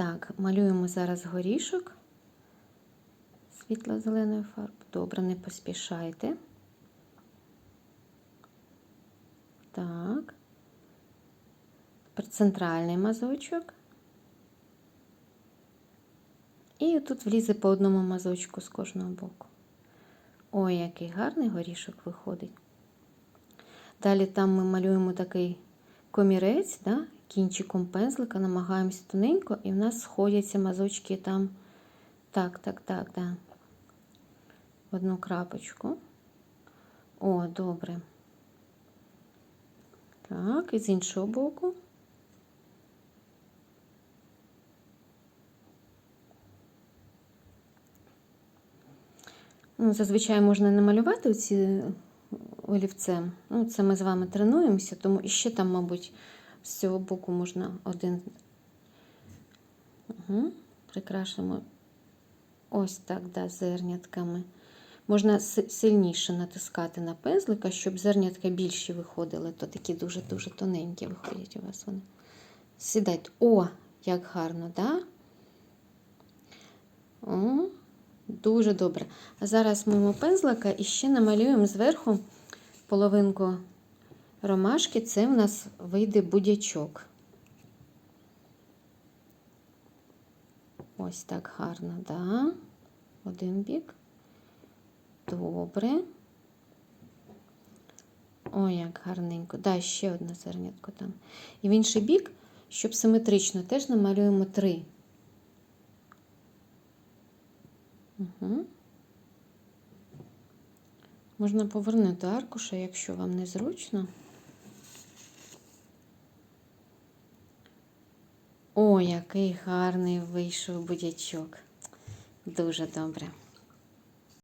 Так, малюємо зараз горішок світло-зеленою фарбою. Добре, не поспішайте. Так. Тепер центральний мазочок. І тут влізе по одному мазочку з кожного боку. Ой, який гарний горішок виходить. Далі там ми малюємо такий комірець, да? Кінчиком пензлика, намагаємося тоненько, і в нас сходяться мазочки там. Так, так, так, да. В одну крапочку. О, добре. Так, і з іншого боку. Ну, зазвичай можна не малювати ці олівцем. Ну, це ми з вами тренуємося, тому і ще там, мабуть, з цього боку можна один. Угу. Прикрашимо ось так, да, зернятками. Можна сильніше натискати на пензлика, щоб зернятка більші виходили, то такі дуже-дуже тоненькі виходять у вас вони. Сідайте. О, як гарно, да? Дуже добре. А зараз мимо пензлика і ще намалюємо зверху половинку ромашки. Це в нас вийде будячок. Ось так гарно, да? Один бік. Добре. Ой, як гарненько. Да, ще одне зернятко там. І в інший бік, щоб симетрично, теж намалюємо три. Угу. Можна повернути аркуша, якщо вам не зручно. О, який гарний вийшов будячок. Дуже добре.